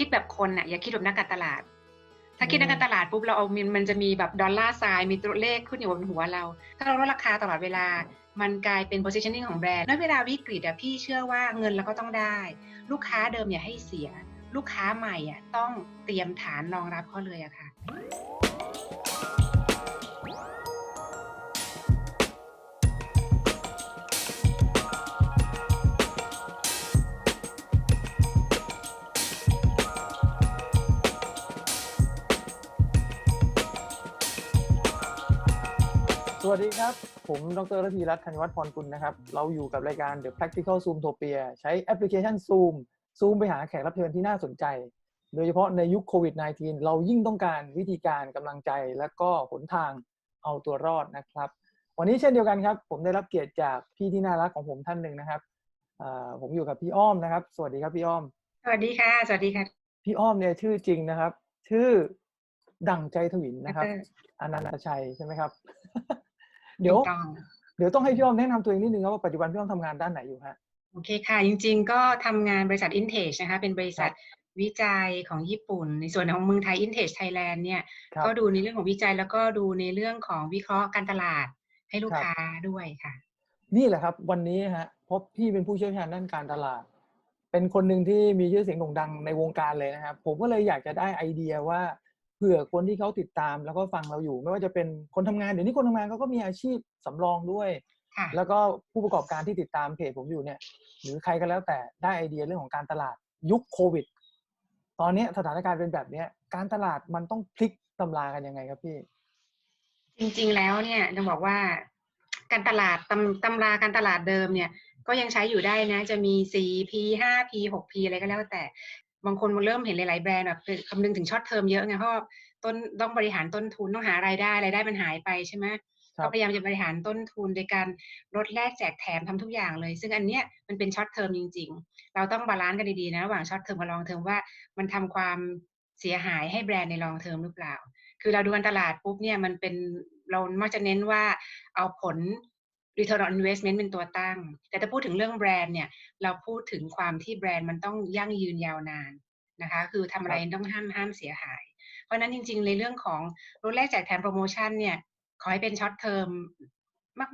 คิดแบบคนน่ะอย่าคิดแบบนักการตลาด ถ้าคิดนักการตลาดปุ๊บเราเอามันมันจะมีแบบดอลลาร์ไซน์มีตัวเลขขึ้นอยู่บนหัวเรา ถ้าเราลดราคาตลอดเวลา มันกลายเป็น positioning ของแบรนด์แล้วเวลาวิกฤตอะพี่เชื่อว่าเงินเราก็ต้องได้ ลูกค้าเดิมอย่าให้เสีย ลูกค้าใหม่อะต้องเตรียมฐานรองรับเขาเลยอะค่ะ สวัสดีครับ ผมดรระพีรัตน์ธัญวัฒน์พรกุลนะครับ เราอยู่กับรายการ The Practical Zoomtopia ใช้แอปพลิเคชัน Zoom Zoom ไปหาแขกรับเชิญที่น่าสนใจ โดยเฉพาะในยุคโควิด -19 เรายิ่งต้องการวิธีการกำลังใจ และก็หนทางเอาตัวรอดนะครับ วันนี้เช่นเดียวกันครับ ผมได้รับเกียรติจากพี่ที่น่ารักของผมท่านหนึ่งนะครับอ่าผมอยู่กับพี่อ้อมนะครับ สวัสดีครับพี่อ้อม สวัสดีค่ะ สวัสดีค่ะ พี่อ้อมเนี่ยชื่อจริงนะครับ ชื่อดั่งใจทวินนะครับดรอนันตชัยใช่ไหมครับ เดี๋ยวถูกต้องเดี๋ยวต้องให้พี่อ้อมแนะนำตัวเองนิดนึงครับว่าปัจจุบันพี่อ้อมทำงานด้านไหนอยู่ฮะโอเคค่ะ จริง ๆ ก็ทำงานบริษัท Intage นะคะ เป็นบริษัทวิจัยของญี่ปุ่น ในส่วนของเมืองไทย Intage Thailand เนี่ยครับก็ดูในเรื่องของวิจัยแล้วก็ดูในเรื่องของวิเคราะห์การตลาดให้ลูกครับค้าด้วยค่ะ นี่แหละครับ วันนี้ฮะเพราะพี่เป็นผู้เชี่ยวชาญด้านการตลาด เป็นคนหนึ่งที่มีชื่อเสียงโด่งดังในวงการเลยนะครับ ผมก็เลยอยากจะได้ไอเดียว่าเผื่อคนที่เขาติดตามแล้วก็ฟังเราอยู่ ไม่ว่าจะเป็นคนทำงานเดี๋ยวนี้คนทำงานเขาก็มีอาชีพสำรองด้วยค่ะแล้วก็ผู้ประกอบการที่ติดตามเพจผมอยู่เนี่ย หรือใครก็แล้วแต่ได้ไอเดียเรื่องของการตลาดยุคโควิด ตอนเนี้ยสถานการณ์เป็นแบบเนี้ย การตลาดมันต้องพลิกตำรากันยังไงครับพี่ จริงๆแล้วเนี่ยต้องบอกว่า การตลาดตำตำราการตลาดเดิมเนี่ย ก็ยังใช้อยู่ได้นะ จะมี 4P 5P 6P อะไรก็แล้วแต่ บางคนมันเริ่มเห็นหลาย ๆ แบรนด์แบบคำนึงถึงช็อตเทอมเยอะไงเพราะว่าต้นต้องบริหารต้นทุนต้องหารายได้รายได้มันหายไปใช่ไหมครับก็พยายามจะบริหารต้นทุนโดยการลดแลกแจกแถมทำทุกอย่างเลย ซึ่งอันเนี้ยมันเป็นช็อตเทอมจริง ๆ เราต้องบาลานซ์กันดี ๆ นะระหว่างช็อตเทอมกับลองเทอมว่ามันทำความเสียหายให้แบรนด์ในลองเทอมหรือเปล่า คือเราดูการตลาดปุ๊บเนี่ยมันเป็นเรามักจะเน้นว่าเอาผล return on investment เป็นตัวตั้ง แต่ถ้าพูดถึงเรื่องแบรนด์เนี่ย เราพูดถึงความที่แบรนด์มันต้องยั่งยืนยาวนานนะคะ คือทำอะไรต้องห้ามห้ามเสียหาย เพราะฉะนั้นจริง ๆ ในเรื่องของลดแลกแจกแถมโปรโมชั่นเนี่ย ขอให้เป็นช็อตเทอม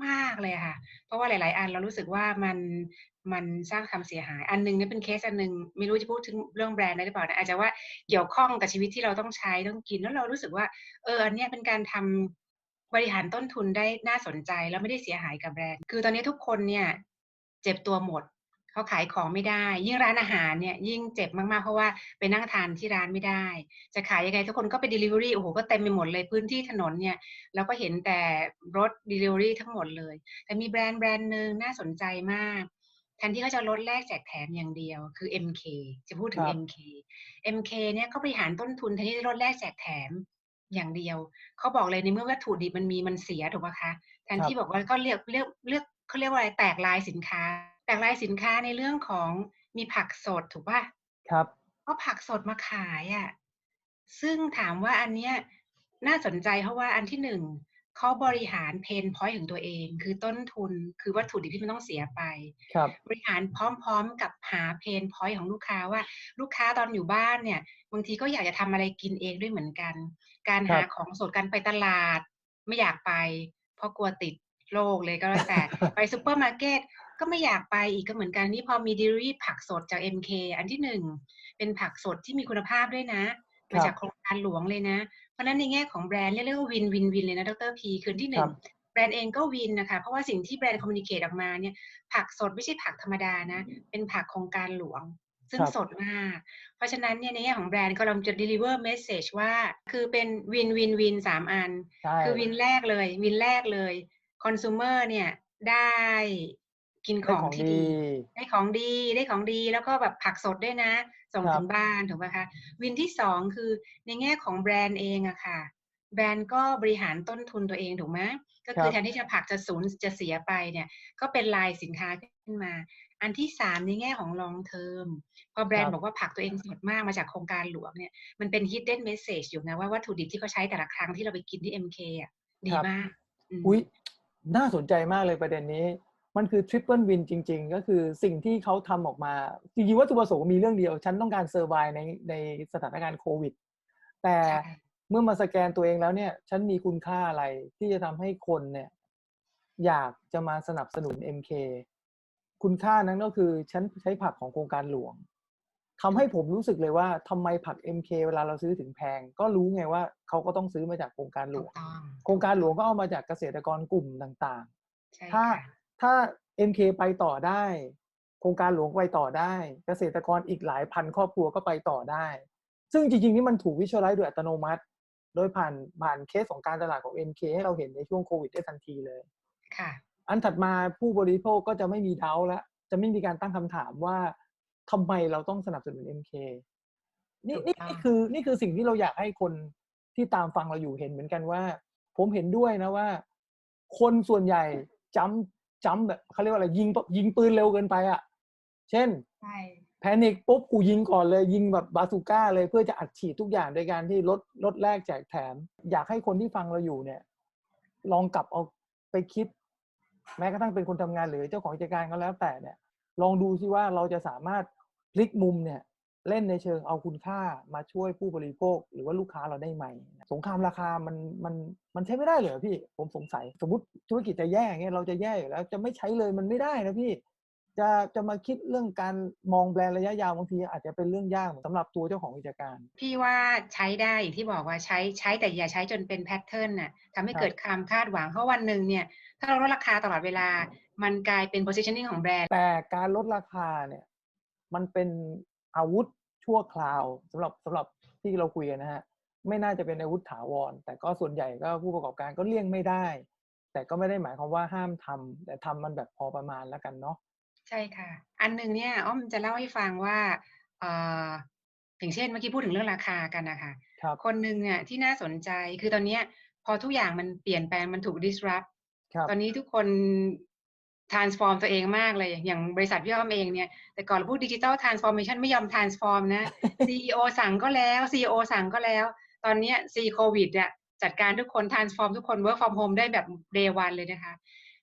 มาก ๆ เลยค่ะ เพราะว่าหลาย ๆ อันเรารู้สึกว่ามันมันสร้างความเสียหาย อันหนึงเนี่ยเป็นเคสอันหนึ่งไม่รู้จะพูดถึงเรื่องแบรนด์ได้หรือเปล่านะอาจจะว่าเกี่ยวข้องกับชีวิตที่เราต้องใช้ต้องกิน แล้วเรารู้สึกว่าเอออันเนี้ยเป็นการทำ บริหารต้นทุนได้น่าสนใจแล้วไม่ได้เสียหายกับแบรนด์ คือตอนนี้ทุกคนเนี่ยเจ็บตัวหมดเขาขายของไม่ได้ ยิ่งร้านอาหารเนี่ยยิ่งเจ็บมากๆ เพราะว่าไปนั่งทานที่ร้านไม่ได้ จะขายยังไงทุกคนก็ไป delivery โอ้โหก็เต็มไปหมดเลยพื้นที่ถนนเนี่ยเราก็เห็นแต่รถ delivery ทั้งหมดเลย แต่มีแบรนด์แบรนด์หนึ่งน่าสนใจมากแทนที่เขาจะลดแลกแจกแถมอย่างเดียวคือ MK จะพูดถึงครับ MK MK เนี่ยเขาบริหารต้นทุนแทนที่จะลดแลกแจกแถม อย่างเดียวเขาบอกเลยในเมื่อวัตถุดิบมันมีมันเสียถูกไหมคะแทนครับที่บอกว่าก็เลือกเลือกเลือกเขาเรียกว่าอะไรแตกลายสินค้า แตกลายสินค้าในเรื่องของมีผักสดถูกป่ะครับเอาผักสดมาขายอะ่ะซึ่งถามว่าอันเนี้ยน่าสนใจเพราะว่าอันที่หนึ่ง เขาบริหารเพนพอยต์ของตัวเอง คือต้นทุนคือวัตถุดิบที่มันต้องเสียไปครับบริหารพร้อมๆกับหาเพนพอยต์ของลูกค้าว่า ลูกค้าตอนอยู่บ้านเนี่ยบางทีก็อยากจะทำอะไรกินเองด้วยเหมือนกัน การหาครับของสดการไปตลาด ไม่อยากไป เพราะกลัวติดโรคเลยก็แล้วแต่ไปซูเปอร์มาร์เก็ตก็ไม่อยากไปอีกก็เหมือนกันนี่พอมีดิรี่ผักสดจาก MK อันที่หนึ่งเป็นผักสดที่มีคุณภาพด้วยนะครัมาบจากโครงการหลวงเลยนะ เพราะฉะนั้นในแง่ของแบรนด์เรียกว่าวินวินวินเลยนะดรพีคือที่หนึ่ครังบแบรนด์เองก็วินนะคะเพราะว่าสิ่งที่แบรนด์คอมมิวนิเคตออกมาเนี่ยผักสดไม่ใช่ผักธรรมดานะ เป็นผักโครงการหลวง ซึ่งครับสดมาก เพราะฉะนั้นเนี่ยในแง่ของแบรนด์ก็เราจะ deliver message ว่า คือเป็นวินวินวินสามอันใช่คือวินแรกเลย วินแรกเลยคอน sumer เนี่ยได้ กินขได้องของที่ดีดี ได้ของดีได้ของดีแล้วก็แบบผักสดด้วยนะ ส่งครับถึงบ้านถูกไหมคะ วินที่สองคือในแง่ของแบรนด์เองอะค่ะ แบรนด์ก็บริหารต้นทุนตัวเองถูกไหมก็คือครับแทนที่จะผักจะสูญจะเสียไปเนี่ย ก็เป็นลายสินค้าขึ้นมา อันที่สามในแง่ของ long term พอแบรนครัด์บบอกว่าผักตัวเองสดมากมาจากโครงการหลวงเนี่ยมันเป็น hidden message อยู่นะว่าวัตถุดิบที่เขาใช้แต่ละครั้งที่เราไปกินที่ MK อะดีครับมากอืมอุ้ยน่าสนใจมากเลยประเด็นนี้ มันคือ triple win จริง ๆ ก็คือสิ่งที่เขาทำออกมา จริงๆวัตถุประสงค์มีเรื่องเดียว ฉันต้องการเซอร์ไวในในสถานการณ์โควิด แต่ใช่เมื่อมาสแกนตัวเองแล้วเนี่ย ฉันมีคุณค่าอะไรที่จะทำให้คนเนี่ย อยากจะมาสนับสนุน MK คุณค่านั้นก็คือฉันใช้ผักของโครงการหลวงทำให้ผมรู้สึกเลยว่าทำไมผัก MK เวลาเราซื้อถึงแพง ก็รู้ไงว่าเขาก็ต้องซื้อมาจากโครงการหลถูวกงต้องโครงการหลวงก็เอามาจากเกษตรกรกลุ่มต่างใช่ๆถ้าค่ะ ถ้า MK ไปต่อได้ โครงการหลวงไปต่อได้ เกษตรกรอีกหลายพันครอบครัวก็ไปต่อได้ ซึ่งจริงๆ นี่มันถูกวิชวลไลซ์โดยอัตโนมัติ โดยผ่านผ่านเคสของการตลาดของ MK ให้เราเห็นในช่วงโควิดได้ทันทีเลยค่ะ อันถัดมาผู้บริโภคก็จะไม่มีเดาแล้ว จะไม่มีการตั้งคำถามว่าทำไมเราต้องสนับสนุน MK นี่ถูกนี่ต้องนี่คือนี่คือสิ่งที่เราอยากให้คนที่ตามฟังเราอยู่เห็นเหมือนกันว่า ผมเห็นด้วยนะว่า คนส่วนใหญ่จำ จำแบบเขาเรียกว่าอะไรยิงยิงปืนเร็วเกินไปอะ เช่นใช่แพนิคปุ๊บกูยิงก่อนเลยยิงแบบบาซูก้าเลยเพื่อจะอัดฉีดทุกอย่างโดยการที่ลดลดแลกแจกแถม อยากให้คนที่ฟังเราอยู่เนี่ย ลองกลับเอาไปคิด แม้กระทั่งเป็นคนทำงานหรือเจ้าของกิจการก็แล้วแต่เนี่ย ลองดูซิว่าเราจะสามารถพลิกมุมเนี่ย เล่นในเชิงเอาคุณค่ามาช่วยผู้บริโภค หรือว่าลูกค้าเราได้ไหม สงครามราคามันมันมันใช้ไม่ได้เลยเหรอพี่ ผมสงสัย สมมติธุรกิจจะแย่เงี้ยเราจะแย่อยู่แล้วจะไม่ใช้เลยมันไม่ได้นะพี่ จะจะมาคิดเรื่องการมองแบรนด์ระยะยาวบางทีอาจจะเป็นเรื่องยากสำหรับตัวเจ้าของกิจการ พี่ว่าใช้ได้อย่างที่บอกว่าใช้ใช้แต่อย่าใช้จนเป็นแพทเทิร์นน่ะทำให้ครับเกิดความคาดหวังเพราะวันหนึ่งเนี่ยถ้าเราลดราคาตลอดเวลา มันกลายเป็น positioning ของแบรนด์แต่การลดราคาเนี่ยมันเป็นอาวุธ ชั่วคราวสำหรับสำหรับที่เราคุยกันนะฮะไม่น่าจะเป็นอาวุธถาวร แต่ก็ส่วนใหญ่ก็ผู้ประกอบการก็เลี่ยงไม่ได้ แต่ก็ไม่ได้หมายความว่าห้ามทำแต่ทำมันแบบพอประมาณแล้วกันเนาะใช่ค่ะ อันหนึ่งเนี่ยอ้อมจะเล่าให้ฟังว่าเอ่ออย่างเช่นเมื่อกี้พูดถึงเรื่องราคากันนะคะครับคนหนึ่งอะที่น่าสนใจคือตอนเนี้ยพอทุกอย่างมันเปลี่ยนแปลงมันถูก disrupt ครับตอนนี้ทุกคน transform ตัวเองมากเลย อย่างบริษัทพี่อ้อมเองเนี่ย แต่ก่อนเราพูดดิจิ t a ล transformation ไม่ยอม transform นะ CEO สั่งก็แล้ว CEO สั่งก็แล้ว ตอนเนี้ย C COVID เนี่ยจัดการทุกคน transform ทุกคน work from home ได้แบบ day one เลยนะคะ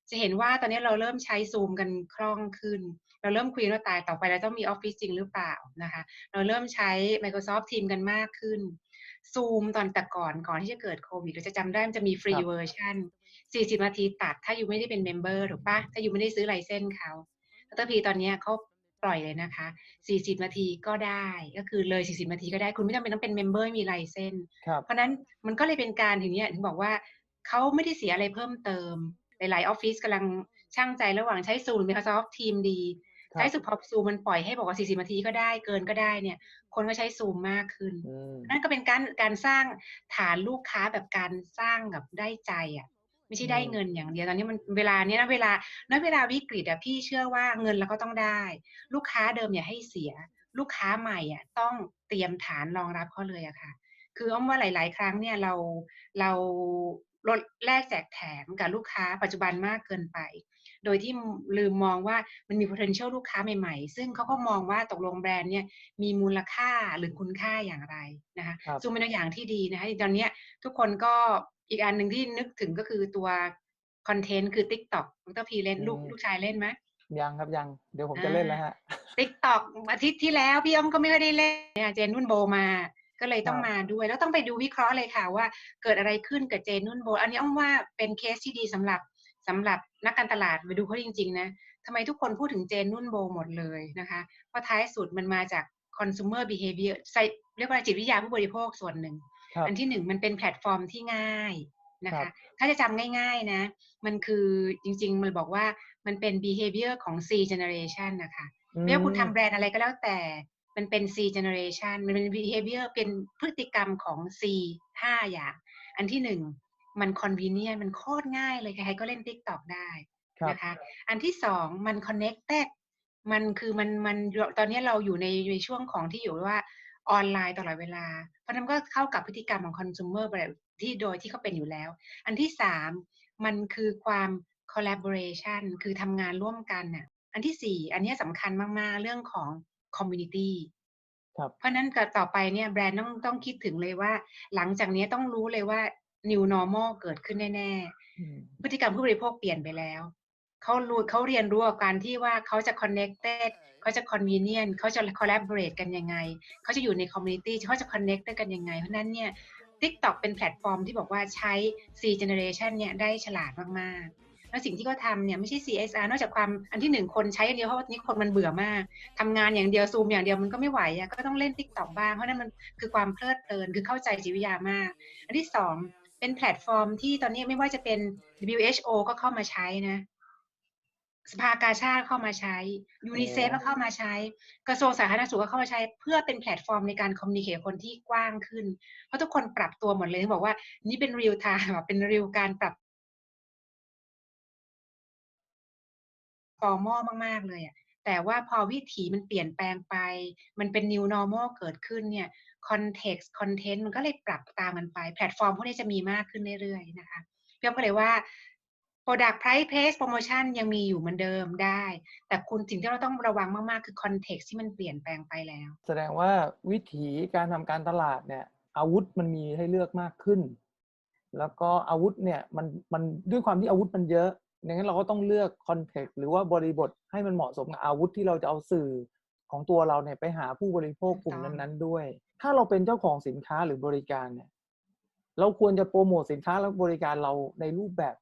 จะเห็นว่าตอนนี้เราเริ่มใช้ซูมกันคล่องขึ้น เราเริ่มคุยว่าตายต่อไปเราต้องมีออฟฟิศจริงหรือเปล่านะคะ เราเริ่มใช้ Microsoft Teams กันมากขึ้น ซูมตอนแต่ก่อนก่อนที่จะเกิดโควิดเราจะจำได้มันจะมีฟรีครับเวอร์ชัน40 นาทีตัดถ้าอยู่ไม่ได้เป็นเมมเบอร์ถูกปะถ้าอยู่ไม่ได้ซื้อไลเซนส์เขาแล้วตพีตอนเนี้ยเขาปล่อยเลยนะคะ 40 นาทีก็ได้ ก็คือเลย 40 นาทีก็ได้ คุณไม่จำเป็นต้องเป็นเมมเบอร์มีไลเซนส์ครับเพราะฉะนั้นมันก็เลยเป็นการถึงเนี้ยถึงบอกว่าเขาไม่ได้เสียอะไรเพิ่มเติม หลาย ๆ ออฟฟิศกำลังช่างใจระหว่างใช้ซูมหรือ Microsoft Team ดี ครับใช้สุพอซูมมันปล่อยให้บอกว่า40นาทีก็ได้เกินก็ได้เนี่ย คนก็ใช้ซูมมากขึ้นอืมนั่นก็เป็นการการสร้างฐานลูกค้าแบบการสร้างแบบได้ใจอะไม่ใช่ได้อืมเงินอย่างเดียวตอนนี้มันเวลาเนี้ยนะเวลาณเวลาวิกฤตอะพี่เชื่อว่าเงินเราก็ต้องได้ ลูกค้าเดิมอย่าให้เสีย ลูกค้าใหม่อะต้องเตรียมฐานรองรับเขาเลยอะค่ะ คืออ้อมว่าหลาย ๆ ครั้งเนี่ยเราเราลดแลกแจกแถมกับลูกค้าปัจจุบันมากเกินไป โดยที่ลืมมองว่ามันมี potential ลูกค้าใหม่ๆ ซึ่งเขาก็มองว่าตกลงแบรนด์เนี่ยมีมูลค่าหรือคุณค่าอย่างไรนะคะครับซูมเป็นตัวอย่างที่ดีนะคะตอนเนี้ยทุกคนก็อีกอันหนึ่งที่นึกถึงก็คือตัวคอนเทนต์คือ TikTok ดรพีเล่นลูกอืมลูกชายเล่นไหมยังครับยังเดี๋ยวผมจะเล่นแล้วฮะติ๊กตอกอาทิตย์ที่แล้วพี่อ้อมก็ไม่ค่อยได้เล่นเนี่ยเจนนุ่นโบมา ก็เลยต้องครับมาด้วย แล้วต้องไปดูวิเคราะห์เลยค่ะว่าเกิดอะไรขึ้นกับเจนนุ่นโบ อันนี้อ้อมว่าเป็นเคสที่ดีสำหรับ สำหรับนักการตลาดไปดูเขาจริงๆนะทำไมทุกคนพูดถึงเจนนุ่นโบหมดเลยนะคะเพราะท้ายสุดมันมาจาก consumer behavior ใส่เรียกว่าจิตวิทยาผู้บริโภคส่วนหนึ่งครับอันที่หนึ่งมันเป็นแพลตฟอร์มที่ง่ายนะครัคะบถ้าจะจำง่ายๆนะ มันคือจริงๆ มันบอกว่ามันเป็น behavior ของ C generation นะคะไม่ว่าคุณทำแบรนด์อะไรก็แล้วแต่มันเป็น C generation มันเป็น behavior เป็นพฤติกรรมของ C ห้าอย่าง อันที่หนึ่ง มัน convenient มันโคตรง่ายเลยใครๆก็เล่น TikTok ได้ครับนะคะ อันที่สองมัน connected มันคือมันมันตอนนี้เราอยู่ในในช่วงของที่อยู่ว่าออนไลน์ตลอดเวลา เพราะฉะนั้นก็เข้ากับพฤติกรรมของ consumer แบบที่โดยที่เขาเป็นอยู่แล้ว อันที่สามมันคือความ collaboration คือทำงานร่วมกันน่ะ อันที่สี่อันเนี้ยสำคัญมาก ๆ เรื่องของ community ครับเพราะฉะนั้นก็ต่อไปเนี่ยแบรนด์ต้องต้องคิดถึงเลยว่า หลังจากนี้ต้องรู้เลยว่า new normal เกิดขึ้นแน่อืมๆพฤติกรรมผู้บริโภคเปลี่ยนไปแล้ว เขารู้เขาเรียนรู้กับการที่ว่าเขาจะ connected เขาจะ convenient เขาจะ collaborate กันยังไง เขาจะอยู่ใน community เขาจะ connect กันยังไง เพราะฉะนั้นเนี่ย TikTok เป็นแพลตฟอร์มที่บอกว่าใช้ C generation เนี่ยได้ฉลาดมากๆแล้วสิ่งที่เขาทำเนี่ยไม่ใช่ CSR นอกจากความอันที่หนึ่งคนใช้อันเดียวเพราะว่านี้คนมันเบื่อมากทำงานอย่างเดียวซูมอย่างเดียวมันก็ไม่ไหวอะก็ต้องเล่น TikTok บ้างเพราะนั้นมันคือความเพลิดเพลินคือเข้าใจจิตวิทยามาก อันที่สอง เป็นแพลตฟอร์มที่ตอนนี้ไม่ว่าจะเป็น WHO ก็เข้ามาใช้นะ สภากาชาติเข้ามาใช้ยูนิเซฟก็เข้ามาใช้ กระทรวงสาธารณสุขก็เข้ามาใช้ เพื่อเป็นแพลตฟอร์มในการคอมมิวนิเคชคนที่กว้างขึ้น เพราะทุกคนปรับตัวหมดเลยถึงบอกว่านี่เป็นเรียลไทม์เป็นเรียลการปรับฟอร์มอลมาก ๆ เลยอะ แต่ว่าพอวิถีมันเปลี่ยนแปลงไป มันเป็น new normal เกิดขึ้นเนี่ย context content มันก็เลยปรับตามมันไป แพลตฟอร์มพวกนี้จะมีมากขึ้นเรื่อยๆนะคะพี่อ้อมก็เลยว่า Product Price Place Promotion ยังมีอยู่เหมือนเดิมได้ แต่คุณสิ่งที่เราต้องระวังมากๆ คือ context ที่มันเปลี่ยนแปลงไปแล้ว แสดงว่าวิถีการทำการตลาดเนี่ย อาวุธมันมีให้เลือกมากขึ้นแล้วก็อาวุธเนี่ยมันมันด้วยความที่อาวุธมันเยอะ ดังนั้นเราก็ต้องเลือกคอนเทกต์หรือว่าบริบทให้มันเหมาะสมกับอาวุธที่เราจะเอาสื่อของตัวเราเนี่ยไปหาผู้บริโภคกลุ่มถูกต้องนั้นๆด้วย ถ้าเราเป็นเจ้าของสินค้าหรือบริการเนี่ย เราควรจะโปรโมทสินค้าและบริการเราในรูปแบบ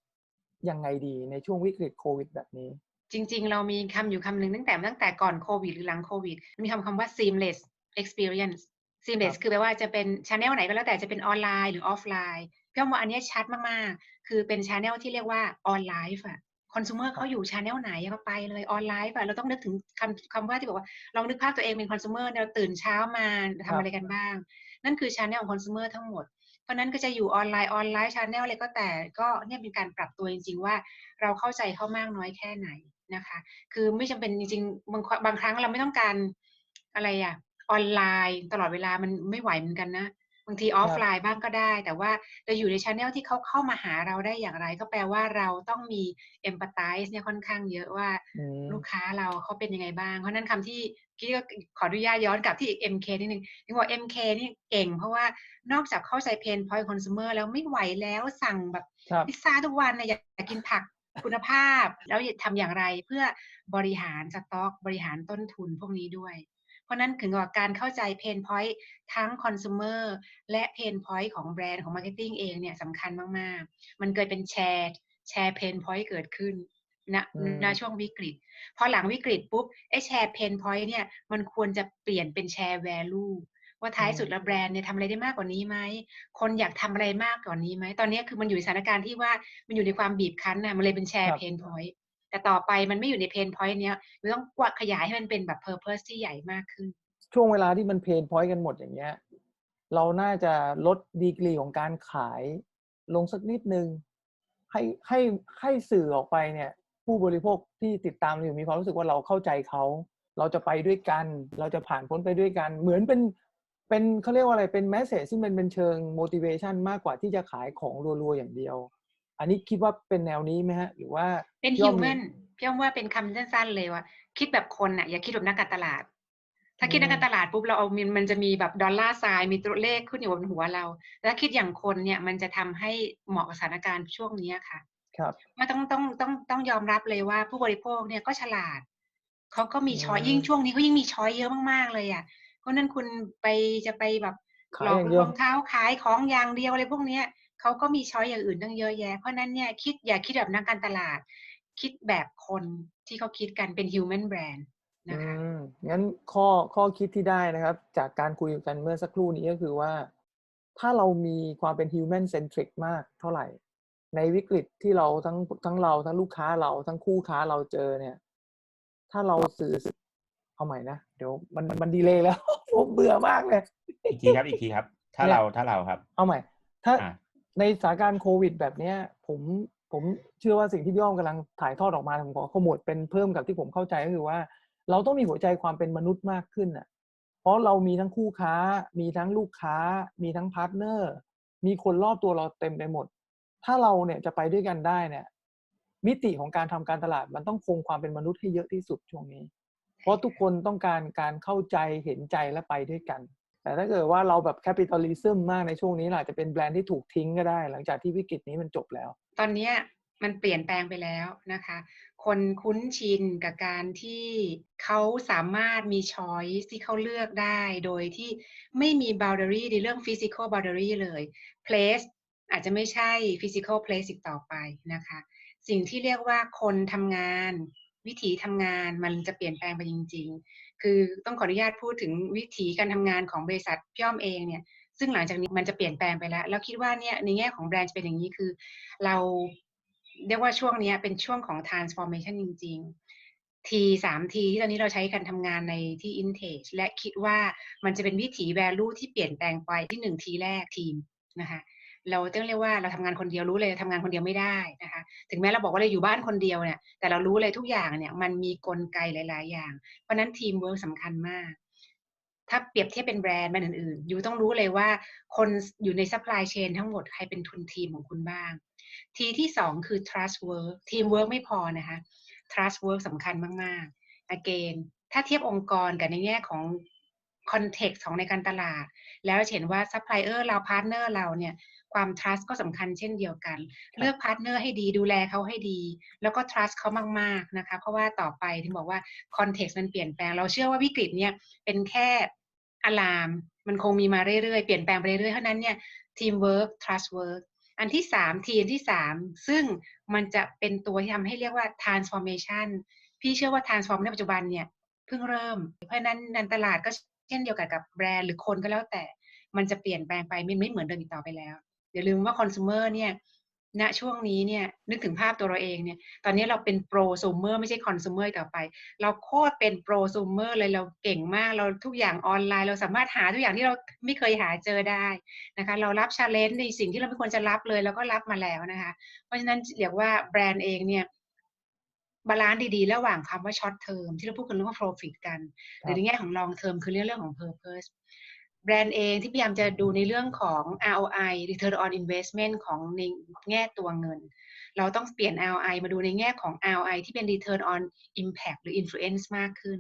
ยังไงดีในช่วงวิกฤตโควิด แบบนี้ จริง ๆ เรามีคำอยู่คำหนึ่งตั้งแต่ตั้งแต่ก่อนโควิดหรือหลังโควิด มีคำคำว่า seamless experience seamless คือแปลว่าจะเป็นช anel ไหนก็แล้วแต่จะเป็นออนไลน์หรือออฟไลน์ พี่ว่าอันเนี้ยชัดมากๆ คือเป็นช anel ที่เรียกว่าออนไลน์อะคอน sumer เขาอยู่ช anel ไหนก็ไปเลยออนไลน์อะเราต้องนึกถึงคำคำว่าที่บอกว่าลองนึกภาพตัวเองเป็นคอน sumer เราตื่นเช้ามาทำอะไรกันบ้าง นั่นคือช anel ของคอน sumer ทั้งหมด เพราะนั้นก็จะอยู่ออนไลน์ออนไลน์ช anel อะไรก็แต่ก็เนี่ยเป็นการปรับตัวจริง ๆ ว่าเราเข้าใจเขามากน้อยแค่ไหนนะคะ คือไม่จำเป็นจริงๆบางบางครั้งเราไม่ต้องการอะไรอะออนไลน์ตลอดเวลามันไม่ไหวเหมือนกันนะบางทีออฟไลน์บ้างก็ได้ แต่ว่าจะอยู่ในช anel ที่เขาเข้ามาหาเราได้อย่างไร ก็แปลว่าเราต้องมี empathize เนี่ยค่อนข้างเยอะว่าอืมลูกค้าเราเขาเป็นยังไงบ้าง เพราะฉะนั้นคำที่กี้ก็ขออนุญาตย้อนกลับที่ MK นิดนึงที่บอก MK นี่เก่ง เพราะว่านอกจากเข้าใจเพนพอยต์คอน sumer แล้วไม่ไหวแล้วสั่งแบบครับพิซซ่าทุกวันนะอยากกินผักคุณภาพ แล้วทำอย่างไรเพื่อบริหารสต็อก บริหารต้นทุนพวกนี้ด้วยเพ ราะนั้นถึงกับการเข้าใจเพนพอยต์ทั้งคอน sumer และเพนพอยต์ของแบรนด์ของมาร์เก็ตติ้งเองเนี่ยสำคัญมาก ๆ มันเกิดเป็นแชร์แชร์เพนพอยต์เกิดขึ้นณอืมณช่วงวิกฤต พอหลังวิกฤตปุ๊บไอ้แชร์เพนพอยต์เนี่ยมันควรจะเปลี่ยนเป็นแชร์แวลูว่าท้ายสุดแล้วแบรนด์เนี่ยทำอะไรได้มากกว่านี้ไหม คนอยากทำอะไรมากกว่านี้ไหม ตอนนี้คือมันอยู่ในสถานการณ์ที่ว่ามันอยู่ในความบีบคั้นน่ะมันเลยเป็นแชคร์รับเพนพอยต์ แต่ต่อไปมันไม่อยู่ในเพนพอยต์เนี้ยมันต้องกวาดขยายให้มันเป็นแบบเพอร์เพสที่ใหญ่มากขึ้น ช่วงเวลาที่มันเพนพอยต์กันหมดอย่างเงี้ยเราน่าจะลดดีกรีของการขายลงสักนิดนึง ให้ให้ให้สื่อออกไปเนี่ย ผู้บริโภคที่ติดตามอยู่มีความรู้สึกว่าเราเข้าใจเขาเราจะไปด้วยกัน เราจะผ่านพ้นไปด้วยกัน เหมือนเป็นเป็นเขาเรียกว่าอะไรเป็นแมสเซจซึ่งมันเป็นเชิง motivation มากกว่าที่จะขายของรัวๆอย่างเดียว อันนี้คิดว่าเป็นแนวนี้ไหมฮะ หรือว่าเป็นย่ฮิอวมีแมนพี่อ้อมว่าเป็นคำสั้นๆเลยว่า คิดแบบคนน่ะอย่าคิดแบบนักการตลาด ถ้าคิดอืมนักการตลาดปุ๊บเราเอามันมันจะมีแบบดอลลาร์ไซน์มีตัวเลขขึ้นอยู่บนหัวเรา แล้วคิดอย่างคนเนี่ยมันจะทำให้เหมาะกับสถานการณ์ช่วงนี้ค่ะ ครับว่าต้องต้องต้องต้องยอมรับเลยว่าผู้บริโภคเนี่ยก็ฉลาดเขาก็มีช้อยอืมยิ่งช่วงนี้เขายิ่งมีช้อยเยอะมากๆเลยอะเพราะนั้นคุณไปจะไปแบบขายหลอกอย่างลเดียววงเขาขายของอย่างเดียวอะไรพวกเนี้ย เขาก็มีช้อยอย่างอื่นตั้งเยอะแยะ เพราะฉะนั้นเนี่ยคิดอย่าคิดแบบนักการตลาด คิดแบบคนที่เขาคิดกันเป็น human brand นะคะอืมงั้นข้อข้อคิดที่ได้นะครับ จากการคุยกันเมื่อสักครู่นี้ก็คือว่า ถ้าเรามีความเป็น human centric มากเท่าไหร่ ในวิกฤตที่เราทั้งทั้งเราทั้งลูกค้าเราทั้งคู่ค้าเราเจอเนี่ย ถ้าเราสื่อเอาใหม่นะ เดี๋ยวมันมันดีเลยแล้วผมเบื่อมากเลย อีกทีครับอีกทีครับ ถ้าเนี่ยเราถ้าเราครับ เอาใหม่ ถ้าอะ ในสถานการณ์โควิด แบบเนี้ย ผมผมเชื่อว่าสิ่งที่พี่อ้อมกำลังถ่ายทอดออกมาผมขอขมวดเป็นเพิ่มกับที่ผมเข้าใจก็คือว่า เราต้องมีหัวใจความเป็นมนุษย์มากขึ้นอะ เพราะเรามีทั้งคู่ค้า มีทั้งลูกค้า มีทั้งพาร์ทเนอร์ มีคนรอบตัวเราเต็มไปหมด ถ้าเราเนี่ยจะไปด้วยกันได้เนี่ย มิติของการทำการตลาดมันต้องคงความเป็นมนุษย์ให้เยอะที่สุดช่วงนี้ เพราะทุกคนต้องการการเข้าใจเห็นใจและไปด้วยกัน แต่ถ้าเกิดว่าเราแบบแคปิตอลิซึมมากในช่วงนี้อาจจะเป็นแบรนด์ที่ถูกทิ้งก็ได้ หลังจากที่วิกฤตนี้มันจบแล้ว ตอนนี้มันเปลี่ยนแปลงไปแล้วนะคะ คนคุ้นชินกับการที่เขาสามารถมี choice ที่เขาเลือกได้ โดยที่ไม่มี boundary ในเรื่อง physical boundary เลย place อาจจะไม่ใช่ physical place อีกต่อไปนะคะ สิ่งที่เรียกว่าคนทำงาน วิถีทำงานมันจะเปลี่ยนแปลงไปจริง ๆ คือต้องขออนุญาตพูดถึงวิถีการทำงานของบริษัทพี่อ้อมเองเนี่ย ซึ่งหลังจากนี้มันจะเปลี่ยนแปลงไปแล้ว แล้วคิดว่าเนี่ยในแง่ของแบรนด์จะเป็นอย่างนี้คือ เราเรียกว่าช่วงนี้เป็นช่วงของ transformation จริง ๆ ทีสามทีที่ตอนนี้เราใช้กันทำงานในที่ Intage และคิดว่ามันจะเป็นวิถี value ที่เปลี่ยนแปลงไปที่หนึ่งทีแรกทีมนะคะ เราต้องเรียกว่าเราทำงานคนเดียวรู้เลยทำงานคนเดียวไม่ได้นะคะ ถึงแม้เราบอกว่าเราอยู่บ้านคนเดียวเนี่ย แต่เรารู้เลยทุกอย่างเนี่ยมันมีกลไกหลาย ๆ อย่าง เพราะนั้นทีมเวิร์กสำคัญมาก ถ้าเปรียบเทียบเป็นแบรนด์แบรนด์อื่นๆ อยู่ต้องรู้เลยว่าคนอยู่ใน supply chain ทั้งหมดใครเป็นทุนทีมของคุณบ้าง ทีที่สองคือ trust work teamwork ไม่พอนะคะ trust work สำคัญมากๆ again ถ้าเทียบองค์กรกับในแง่ของ context ของในการตลาด แล้วจะเห็นว่า supplier เรา partner เราเนี่ยความ trust ก็สำคัญเช่นเดียวกัน เลือก partner ให้ดีดูแลเขาให้ดี แล้วก็ trust เขามากๆนะคะเพราะว่าต่อไปถึงบอกว่า context มันเปลี่ยนแปลง เราเชื่อว่าวิกฤตเนี่ยเป็นแค่อะลาม มันคงมีมาเรื่อยๆ เปลี่ยนแปลงไปเรื่อยๆเท่านั้นเนี่ย teamwork trust work อันที่สามทีมที่สามซึ่งมันจะเป็นตัวที่ทำให้เรียกว่า transformation พี่เชื่อว่า transform ในปัจจุบันเนี่ยเพิ่งเริ่ม เพราะฉะนั้นในตลาดก็เช่นเดียวกันกับแบรนด์หรือคนก็แล้วแต่มันจะเปลี่ยนแปลงไปมันไม่เหมือนเดิมอีกต่อไปแล้วอย่าลืมว่า consumer เนี่ยณช่วงนี้เนี่ยนึกถึงภาพตัวเราเองเนี่ยตอนนี้เราเป็น prosumer ไม่ใช่ consumer ต่อไป เราโคตรเป็น prosumer เลยเราเก่งมากเราทุกอย่างออนไลน์ เราสามารถหาทุกอย่างที่เราไม่เคยหาเจอได้นะคะเรารับ challenge ในสิ่งที่เราไม่ควรจะรับเลยเราก็รับมาแล้วนะคะเพราะฉะนั้นเรียกว่าแบรนด์เองเนี่ย บาลานซ์ดีๆ ระหว่างคำว่า short term ที่เราพูดกันเรื่องว่า profit กัน หรือในแง่ของ long term คือเรื่องเรื่องของ purpose แบรนด์เองที่พยายามจะดูในเรื่องของ ROI return on investment ของในแง่ตัวเงิน เราต้องเปลี่ยน ROI มาดูในแง่ของ ROI ที่เป็น return on impact หรือ influence มากขึ้น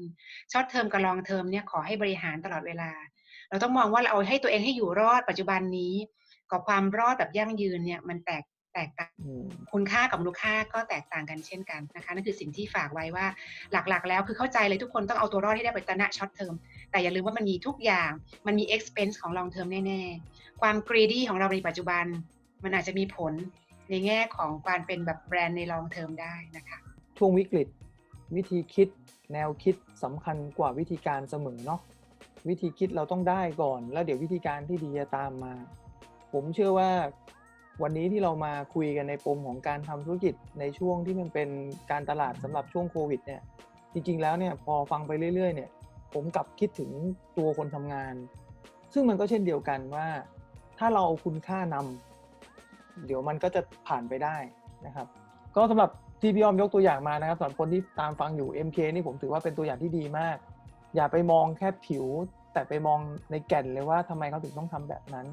short term กับ long term เนี่ยขอให้บริหารตลอดเวลา เราต้องมองว่าเราเอาให้ตัวเองให้อยู่รอดปัจจุบันนี้กับความรอดแบบยั่งยืนเนี่ยมันแตก แตกต่างอืมคุณค่ากับมูลค่าก็แตกต่างกันเช่นกันนะคะนั่นคือสิ่งที่ฝากไว้ว่าหลักๆ แล้วคือเข้าใจเลยทุกคนต้องเอาตัวรอดให้ได้ไปตนะช็อตเทอมแต่อย่าลืมว่ามันมีทุกอย่างมันมี expense ของ long term แน่ๆ ความ greedy ของเราในปัจจุบัน มันอาจจะมีผลในแง่ของการเป็นแบบแบรนด์ใน long term ได้นะคะช่วงวิกฤต วิธีคิดแนวคิดสำคัญกว่าวิธีการเสมอเนาะวิธีคิดเราต้องได้ก่อน แล้วเดี๋ยววิธีการที่ดีจะตามมา ผมเชื่อว่า วันนี้ที่เรามาคุยกันในปมของการทำธุรกิจในช่วงที่มันเป็นการตลาดสำหรับช่วงโควิดเนี่ยจริงๆแล้วเนี่ยพอฟังไปเรื่อยๆเนี่ยผมกลับคิดถึงตัวคนทำงาน ซึ่งมันก็เช่นเดียวกันว่า ถ้าเราเอาคุณค่านำเดี๋ยวมันก็จะผ่านไปได้นะครับ ก็สำหรับที่พี่อ้อมยกตัวอย่างมานะครับสำหรับคนที่ตามฟังอยู่ MK นี่ผมถือว่าเป็นตัวอย่างที่ดีมาก อย่าไปมองแค่ผิว แต่ไปมองในแก่นเลยว่าทำไมเขาถึงต้องทำแบบนั้น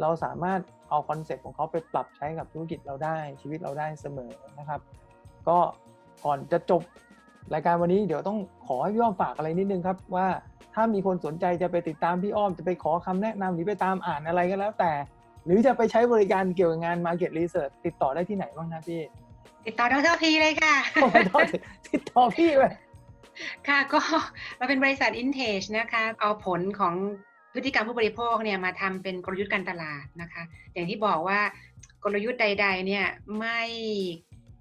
เราสามารถเอาคอนเซ็ปต์ของเขาไปปรับใช้กับธุรกิจเราได้ชีวิตเราได้เสมอนะครับ ก็ก่อนจะจบรายการวันนี้เดี๋ยวต้องขอให้พี่อ้อมฝากอะไรนิดนึงครับ ว่าถ้ามีคนสนใจจะไปติดตามพี่อ้อมจะไปขอคำแนะนำหรือไปตามอ่านอะไรก็แล้วแต่ หรือจะไปใช้บริการเกี่ยวกับงาน Market Research ติดต่อได้ที่ไหนบ้างนะพี่ ติดต่อดรพีเลยค่ะโอ้โหติดต่อพี่ไปค่ะก็เราเป็นบริษัท Intage นะคะ เอาผลของ พฤติกรรมผู้บริโภคเนี่ยมาทำเป็นกลยุทธ์การตลาดนะคะ อย่างที่บอกว่ากลยุทธ์ใด ๆ เนี่ยไม่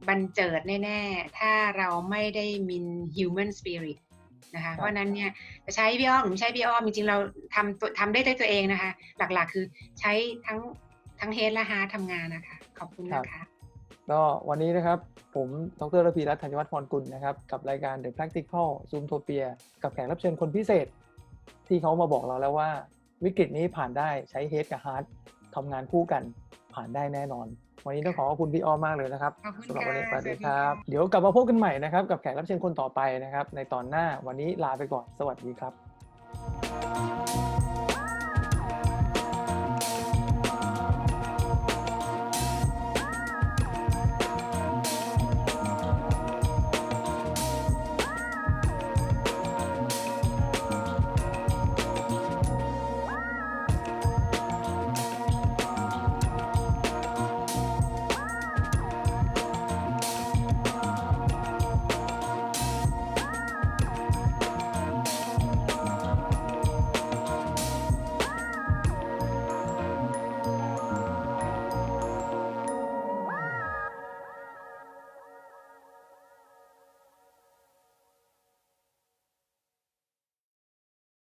บันเจิดแน่ ๆ ถ้าเราไม่ได้มี human spirit นะคะ เพราะฉะนั้นเนี่ยจะใช้พี่อ้อมหรือไม่ใช้พี่อ้อมจริงๆเราทำตัวทำได้ด้วยตัวเองนะคะ หลักๆคือใช้ทั้งทั้งเฮดและฮาร์ทำงานนะคะ ขอบคุณนะคะก็วันนี้นะครับ ผมดรระพีรัตน์ธัญวัฒน์พรกุลนะครับ กับรายการ The Practical Zoomtopia กับแขกรับเชิญคนพิเศษ ที่เขามาบอกเราแล้วว่า วิกฤตนี้ผ่านได้ใช้เฮดกับฮาร์ดทำงานคู่กันผ่านได้แน่นอน วันนี้ต้องขอขอบคุณพี่อ้อมมากเลยนะครับขอบคุณสำหรับวันนี้ค่ะสวัสดีสวัสดีครัค่ะบเดี๋ยวกลับมาพบกันใหม่นะครับ กับแขกรับเชิญคนต่อไปนะครับ ในตอนหน้าวันนี้ลาไปก่อนสวัสดีครับ